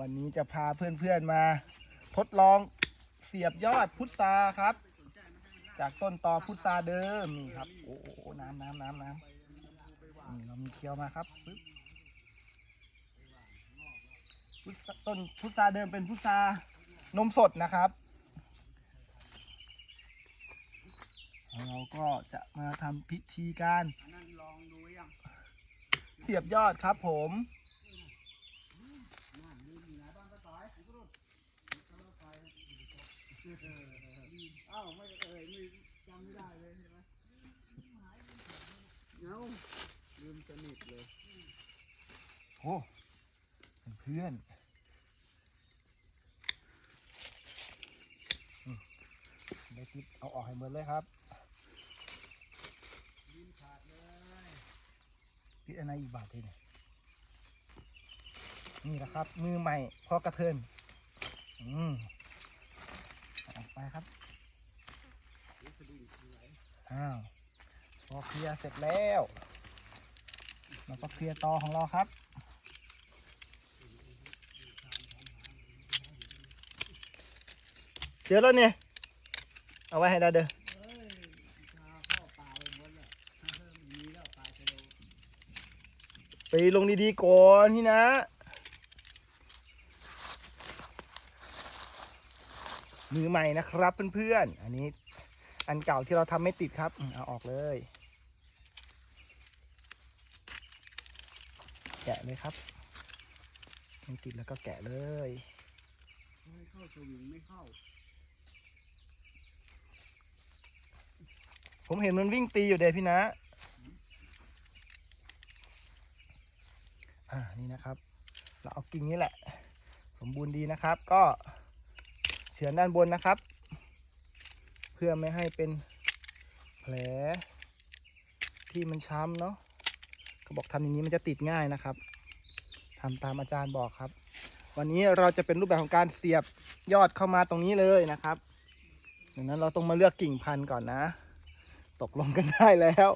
วันนี้จะพาเพื่อนๆมา ทดลองเสียบยอดพุทราครับ จากต้นตอพุทราเดิมนี่ครับ โอ้โหน้ำน้ำน้ำน้ำนี่เรามีเคี้ยวมาครับต้นพุทราเดิมเป็นพุทรานมสดนะครับเราก็จะมาทำพิธีการเสียบยอดครับผม ลืมสนิทเลยโอ้เพื่อนอืมได้คิดเอาออกให้หมดเลยครับพี่อันไหนอีกบาทเลยเนี่ยนี่แหละครับ มือใหม่พอกระเทินอืมเอาออก ไปครับอ้าวพอเคลียร์เสร็จแล้วเราก็เคลียร์ตอของเราครับเจอแล้วเนี่ย เอาไว้ให้ได้เด้อไปลงดีๆก่อนพี่นะ มือใหม่นะครับเพื่อนๆ อันนี้อันเก่าที่เราทำไม่ติดครับเอาออกเลยแกะเลยครับไม่ติดแล้วก็แกะเลยไม่เข้าสวิงไม่เข้า ผมเห็นมันวิ่งตีอยู่เดยพี่นะอ่านี่นะครับ เราเอากิ่งนี้แหละ สมบูรณ์ดีนะครับ ก็ ฉือนด้านบนนะครับ เพื่อไม่ให้เป็นแผลที่มันช้ำเนาะเขาบอกทำอย่างนี้มันจะติดง่ายนะครับทำตามอาจารย์บอกครับ วันนี้เราจะเป็นรูปแบบของการเสียบยอดเข้ามาตรงนี้เลยนะครับดังนั้นเราต้องมาเลือกกิ่งพันธุ์ก่อนนะ ตกลงกันได้แล้ว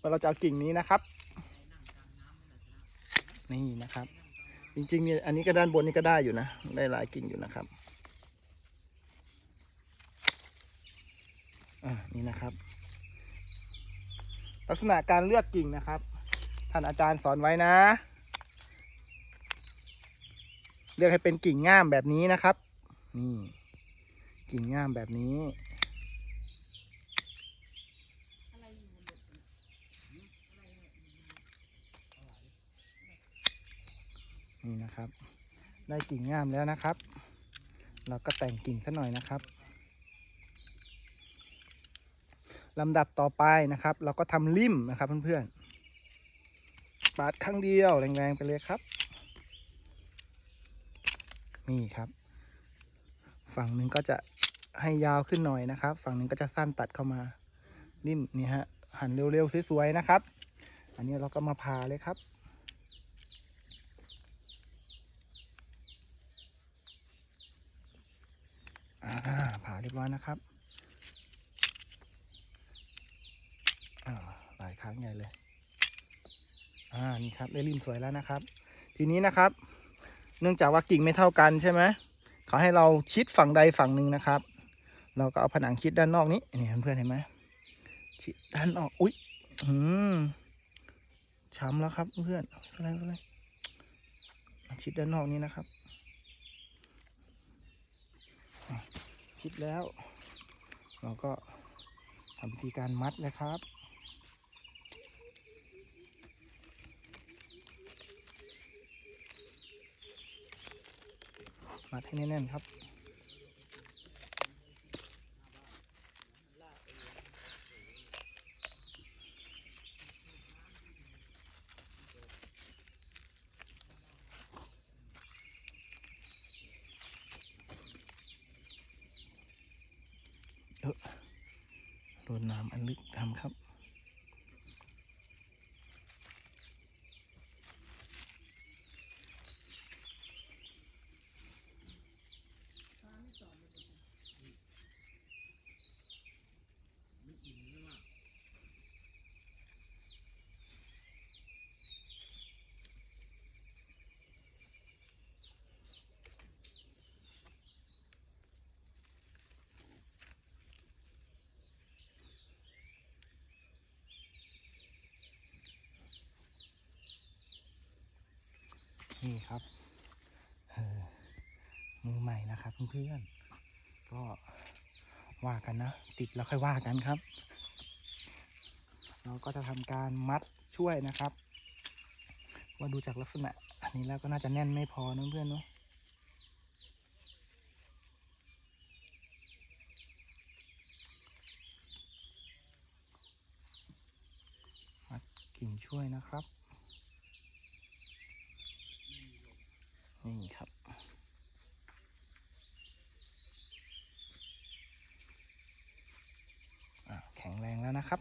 ว่าเราจะเอากิ่งนี้นะครับ นี่นะครับ จริงๆเนี่ยอันนี้ก็ด้านบนนี่ก็ได้อยู่นะ ได้หลายกิ่งอยู่นะครับ อ่า นี่นะครับ ลักษณะการเลือกกิ่งนะครับ ท่านอาจารย์สอนไว้นะ เลือกให้เป็นกิ่งง่ามแบบนี้นะครับ นี่ กิ่งง่ามแบบนี้นี่นะครับ ได้กิ่งง่ามแล้วนะครับ เราก็แต่งกิ่งสักหน่อยนะครับ ลำดับต่อไปนะครับ เราก็ทำริมนะครับเพื่อนๆปาดครั้งเดียวแรงๆไปเลยครับ นี่ครับ ฝั่งหนึ่งก็จะให้ยาวขึ้นหน่อยนะครับ ฝั่งหนึ่งก็จะสั้นตัดเข้ามาริมนี่ฮะหั่นเร็วๆสวยๆนะครับ อันนี้เราก็มาผ่าเลยครับผ่าเรียบร้อยนะครับอ่า หลางใหญ่เลย อ่า นี่ครับได้ริมสวยแล้วนะครับ ทีนี้นะครับ เนื่องจากว่ากิ่งไม่เท่ากันใช่ไหมเขาให้เราชิดฝั่งใดฝั่งหนึ่งนะครับ เราก็เอาผนังชิดด้านนอกนี้นี่เพื่อนเห็นไหมชิดด้านออก อุ๊ยอืมช้ำแล้วครับเพื่อนอะไรอะไรชิดด้านนอกนี้นะครับ ชิดแล้ว เราก็ทำวิธีการมัดเลยครับ มัดให้แน่นๆครับเออโดนน้ำอันลึกทำครับ นี่ครับมือใหม่นะครับเพื่อนๆก็ว่ากันนะ ติดแล้วค่อยว่ากันครับ เราก็จะทำการมัดช่วยนะครับ ว่าดูจากลักษณะ อันนี้แล้วก็น่าจะแน่นไม่พอนะเพื่อนเนาะมัดกิ่งช่วยนะครับ นี่ครับ อะแข็งแรงแล้วนะครับ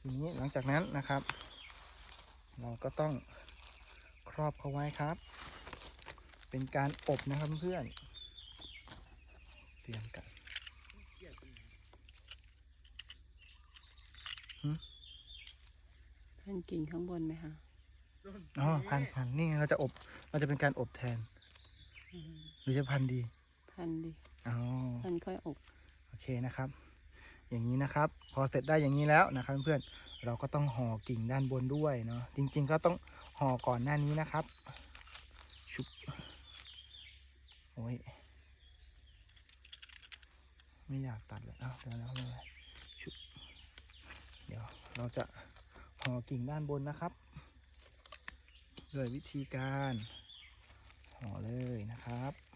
ทีนี้หลัง จากนั้นนะครับ เราก็ต้องครอบเขาไว้ครับ เป็นการอบนะครับเพื่อนเตรียมกันพันกิ่งข้างบนไหมคะอ๋อพันพันนี่ไงเราจะอบเราจะเป็นการอบแทนอืมหรือจะพันดี พันดิอ๋อพันค่อยอกโอเคนะครับ อย่างนี้นะครับ พอเสร็จได้อย่างนี้แล้วนะครับเพื่อนๆ เราก็ต้องห่อกิ่งด้านบนด้วยเนาะจริง ๆ ก็ต้องห่อก่อนหน้านี้นะครับชุบโอ้ยไม่อยากตัดเลยเอ้าเดี๋ยวแล้วเป็นไรชุบเดี๋ยวเราจะห่อกิ่งด้านบนนะครับด้วยวิธีการห่อเลยนะครับ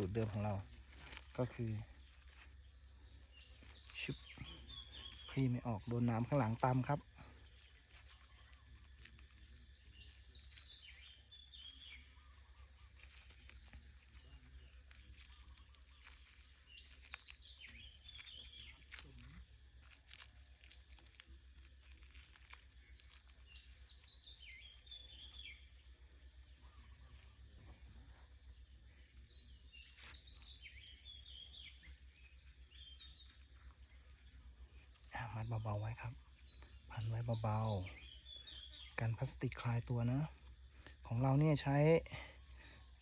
สูตรเดิมของเรา ก็คือชุบพี่ไม่ออกโดนน้ำข้างหลังตามครับ เบาๆไว้ครับ พันไว้เบาๆ กันพลาสติกคลายตัวนะ ของเราเนี่ยใช้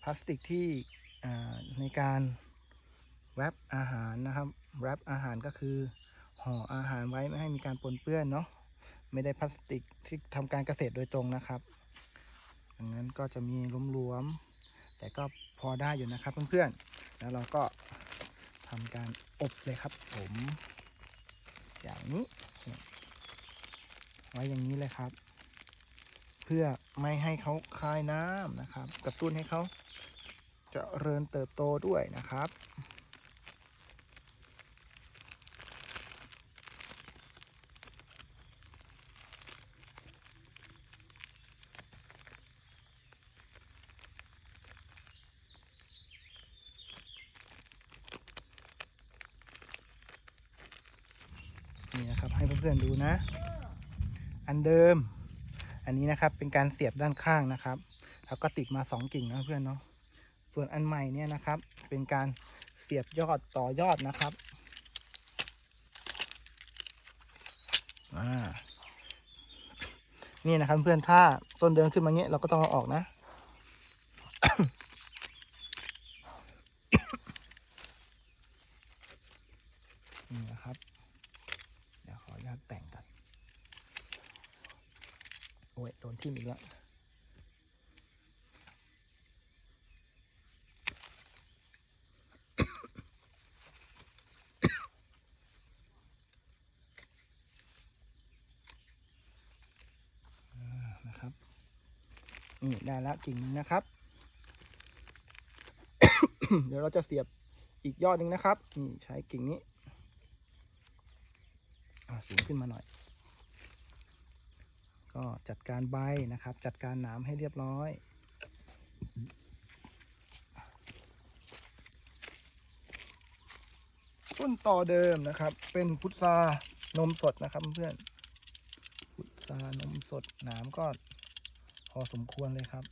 พลาสติกที่ในการแรปอาหารนะครับแรปอาหารก็คือห่ออาหารไว้ไม่ให้มีการปนเปื้อนเนาะไม่ได้พลาสติกที่ทำการเกษตรโดยตรงนะครับดังนั้นก็จะมีหลวมๆแต่ก็พอได้อยู่นะครับเพื่อนๆแล้วเราก็ทำการอบเลยครับผม อย่างนี้ ไว้อย่างนี้เลยครับ เพื่อไม่ให้เขาคายน้ำนะครับ กระตุ้นให้เขาเจะเริญเติบโตด้วยนะครับ นี่นะครับให้เพื่อนๆดูนะ อันเดิม อันนี้นะครับเป็นการเสียบด้านข้างนะครับ แล้วก็ติดมาสองกิ่งนะเพื่อนเนาะ ส่วนอันใหม่เนี่ยนะครับ เป็นการเสียบยอดต่อยอดนะครับ อ่า นี่นะครับเพื่อนถ้าต้นเดินขึ้นมาเงี้ยเราก็ต้องเอาออกนะ นี่นะครับ เดี๋ยวขออนุญาตแต่งกัน โอ้นอีกแล้วนะครับ นี่ได้แล้วกิ่งหนึงนะครับ เดี๋ยวเราจะเสียบอีกยอดหนึ่งนะครับ นี่ใช้กิ่งนี้สูงขึ้นมาหน่อย จัดการใบนะครับ จัดการหนามให้เรียบร้อย ต้นต่อเดิมนะครับ เป็นพุทรานมสดนะครับเพื่อนพุทรานมสดหนามก็พอสมควรเลยครับ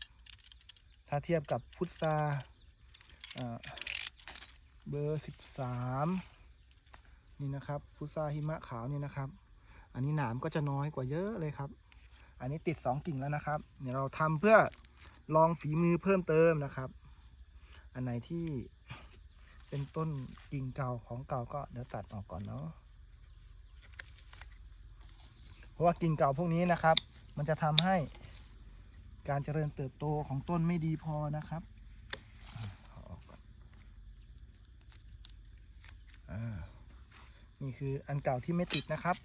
ถ้าเทียบกับพุทราเบอร์สิบสามนี่นะครับ พุทราหิมะขาวนี่นะครับ อันนี้หนามก็จะน้อยกว่าเยอะเลยครับ อันนี้ติดสองกิ่งแล้วนะครับเดี๋ยวเราทำเพื่อลองฝีมือเพิ่มเติมนะครับ อันไหนที่เป็นต้นกิ่งเก่าของเก่าก็เดี๋ยวตัดออกก่อนเนาะเพราะว่ากิ่งเก่าพวกนี้นะครับ มันจะทำให้การเจริญเติบโตของต้นไม่ดีพอนะครับเอาออกก่อนนี่คืออันเก่าที่ไม่ติดนะครับ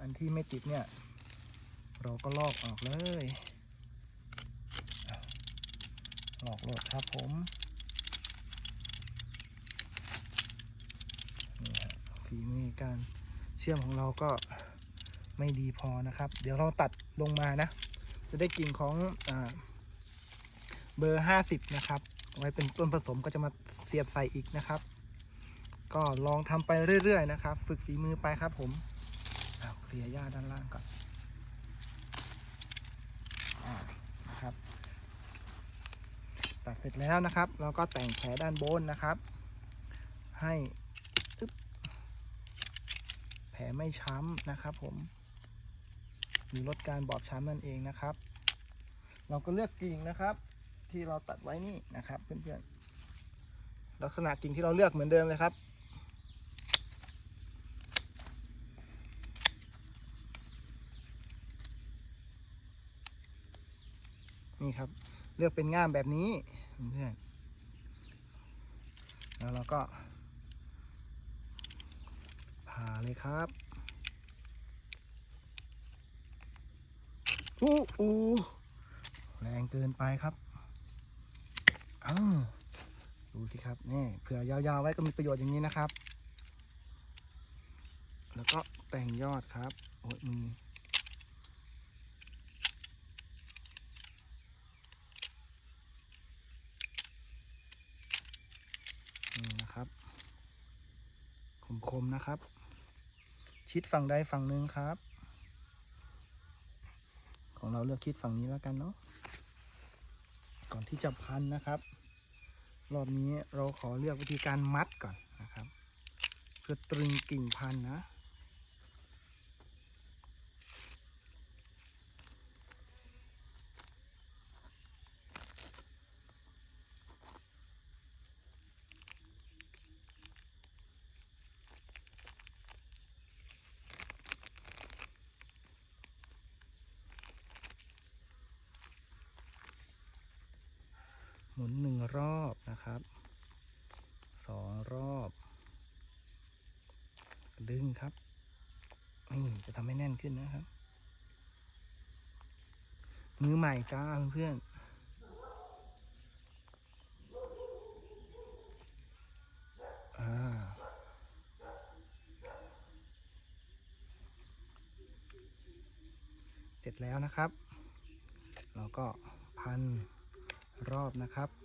อันที่ไม่ติดเนี่ย เราก็ลอกออกเลยอะลอกโลดครับผมนี่ฮะฝีมือการเชื่อมของเราก็ไม่ดีพอนะครับ เดี๋ยวเราตัดลงมานะ จะได้กิ่งของอเบอร์ 50 นะครับ ไว้เป็นต้นผสมก็จะมาเสียบใส่อีกนะครับ ก็ลองทำไปเรื่อยๆนะครับ ฝึกฝีมือไปครับผมอ้าวเคลียร์หญ้าด้านล่างก่อน อ่านะครับ ตัดเสร็จแล้วนะครับ เราก็แต่งแผลด้านบนนะครับ ให้แผลไม่ช้ำนะครับ ผมหรือลดการบอบช้ำนั่นเองนะครับ เราก็เลือกกิ่งนะครับ ที่เราตัดไว้นี่นะครับเพื่อนๆลักษณะกิ่งที่เราเลือกเหมือนเดิมเลยครับนี่ครับ เลือกเป็นง่ามแบบนี้เพื่อนแล้วเราก็ผ่าเลยครับอู้อู้แรงเกินไปครับอ้าวดูสิครับนี่เผื่อยาวๆไว้ก็มีประโยชน์อย่างนี้นะครับ แล้วก็แต่งยอดครับโอ้ยมือ นี่นะครับ คมๆนะครับ ชิดฝั่งใดฝั่งหนึ่งครับ ของเราเลือกคิดฝั่งนี้แล้วกันเนาะก่อนที่จะพันนะครับ รอบนี้เราขอเลือกวิธีการมัดก่อนนะครับ เพื่อตรึงกิ่งพันนะ หมุนหนึ่งรอบนะครับสองรอบ ดึงครับนี่จะทำให้แน่นขึ้นนะครับ มือใหม่จ้าเพื่อนเสร็จแล้วนะครับ เราก็พัน รอบนะครับ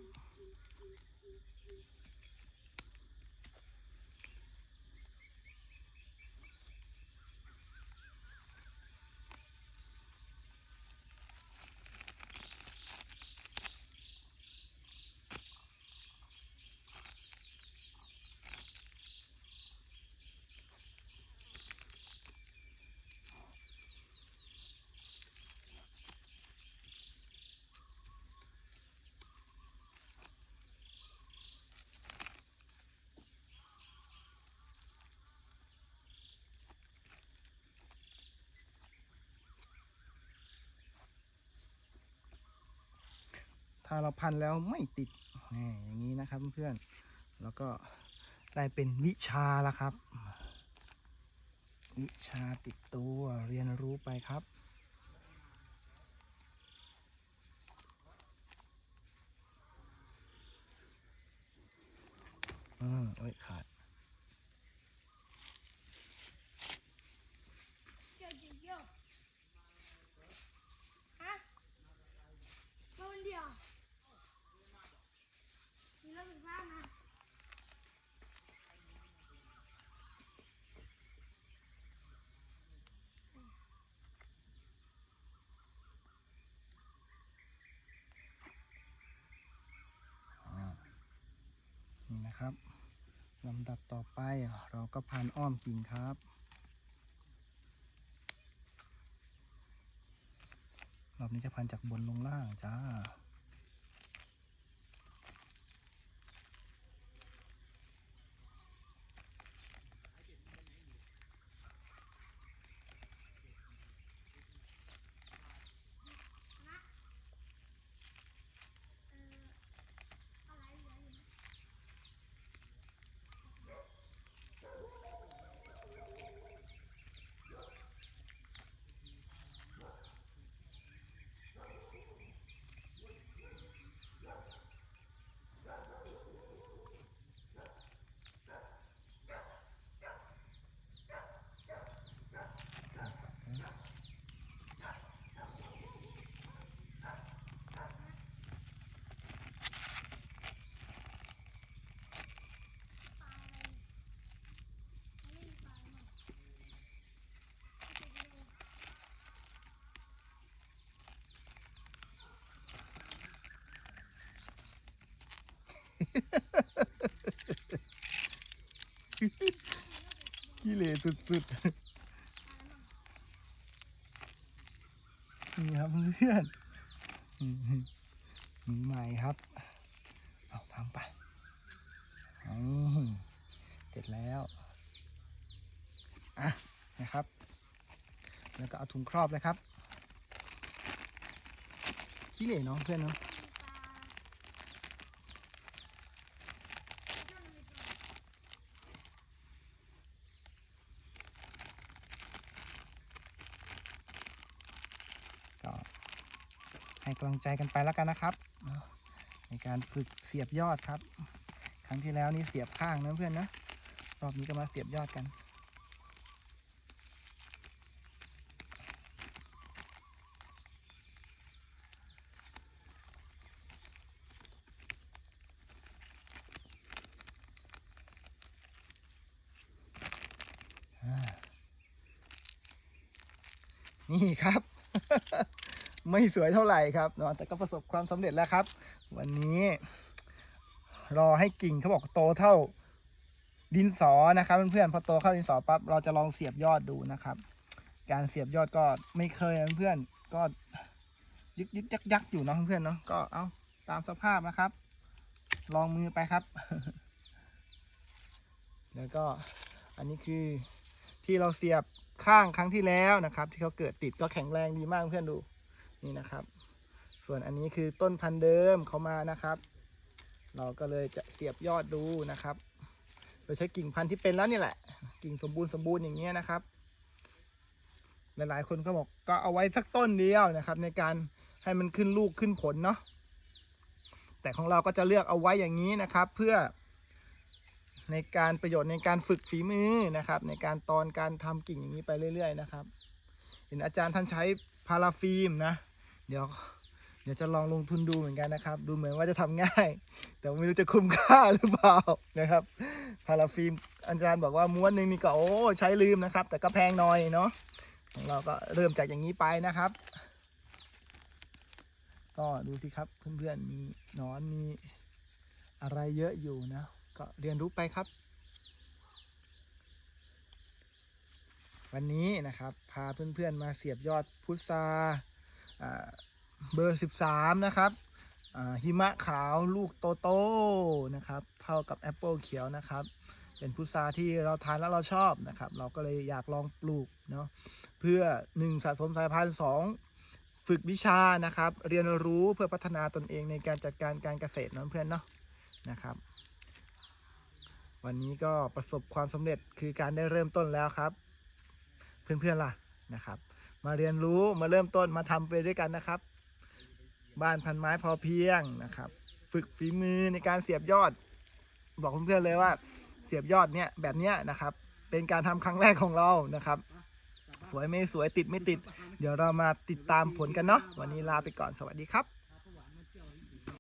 ถ้าเราพันแล้วไม่ติดนี่อย่างนี้นะครับเพื่อนๆแล้วก็ได้เป็นวิชาแล้วครับ วิชาติดตัวเรียนรู้ไปครับอืมเอ้ยขาด โยโยโยฮะมาวันเดียวมีรถไฟฟ้ามา นะครับลำดับต่อไปเราก็พันอ้อมกิ่งครับ รอบนี้จะพันจากบนลงล่างจ้า ขี้ เหร่สุดๆ นี่ครับเพื่อนใหม่ครับ เอาทำไปเสร็จแล้ว อะ นะครับ แล้วก็เอาถุงครอบเลยครับขี้เหร่เนาะเพื่อนเนาะำลังใจกันไปแล้วกันนะครับ ในการฝึกเสียบยอดครับ ครั้งที่แล้วนี่เสียบข้างนะเพื่อนนะ รอบนี้ก็มาเสียบยอดกันนี่ครับ ไม่สวยเท่าไหร่ครับเนาะแต่ก็ประสบความสำเร็จแล้วครับ วันนี้ รอให้กิ่งเขาบอกโตเท่าดินสอนะครับเพื่อนๆพอโตเข้าดินสอปั๊บเราจะลองเสียบยอดดูนะครับ การเสียบยอดก็ไม่เคยเพื่อนๆก็ยึกยึกยักยักอยู่นะเพื่อนๆเนาะก็เอาตามสภาพนะครับ ลองมือไปครับ แล้วก็อันนี้คือที่เราเสียบข้างครั้งที่แล้วนะครับ ที่เขาเกิดติดก็แข็งแรงดีมากเพื่อนดู นี่นะครับ ส่วนอันนี้คือต้นพันธุ์เดิมเขามานะครับ เราก็เลยจะเสียบยอดดูนะครับ โดยใช้กิ่งพันธุ์ที่เป็นแล้วนี่แหละ กิ่งสมบูรณ์สมบูรณ์อย่างเงี้ยนะครับ หลายๆคนก็บอกก็เอาไว้สักต้นเดียวนะครับ ในการให้มันขึ้นลูกขึ้นผลเนาะแต่ของเราก็จะเลือกเอาไว้อย่างนี้นะครับ เพื่อในการประโยชน์ในการฝึกฝีมือนะครับ ในการตอนการทำกิ่งอย่างนี้ไปเรื่อย ๆ นะครับ เห็นอาจารย์ท่านใช้พาราฟิล์มนะ เดี๋ยวเดี๋ยวจะลองลงทุนดูเหมือนกันนะครับ ดูเหมือนว่าจะทำง่าย แต่ไม่รู้จะคุ้มค่าหรือเปล่านะครับพาราฟิล์มอาจารย์บอกว่าม้วนหนึ่งนี่ก็โอ้ใช้ลืมนะครับ แต่ก็แพงหน่อยเนาะของเราก็เริ่มจากอย่างนี้ไปนะครับ ก็ดูสิครับเพื่อนๆมีนอนมีอะไรเยอะอยู่นะ ก็เรียนรู้ไปครับ วันนี้นะครับ พาเพื่อนๆมาเสียบยอดพุทรา เบอร์ 13 นะครับหิมะขาวลูกโตๆนะครับ เท่ากับแอปเปิลเขียวนะครับ เป็นพุทราที่เราทานแล้วเราชอบนะครับ เราก็เลยอยากลองปลูกเนาะเพื่อ 1 สะสมสายพันธุ์2ฝึกวิชานะครับ เรียนรู้เพื่อพัฒนาตนเองในการจัดการการเกษตรเนะเพื่อนเนาะนะครับ วันนี้ก็ประสบความสำเร็จคือการได้เริ่มต้นแล้วครับ เพื่อนๆล่ะนะครับ มาเรียนรู้มาเริ่มต้นมาทำไปด้วยกันนะครับ บ้านพันไม้พอเพียงนะครับ ฝึกฝีมือในการเสียบยอด บอกเพื่อนๆเลยว่า เสียบยอดเนี่ยแบบเนี้ยนะครับ เป็นการทำครั้งแรกของเรานะครับ สวยไม่สวยติดไม่ติด เดี๋ยวเรามาติดตามผลกันเนาะวันนี้ลาไปก่อนสวัสดีครับ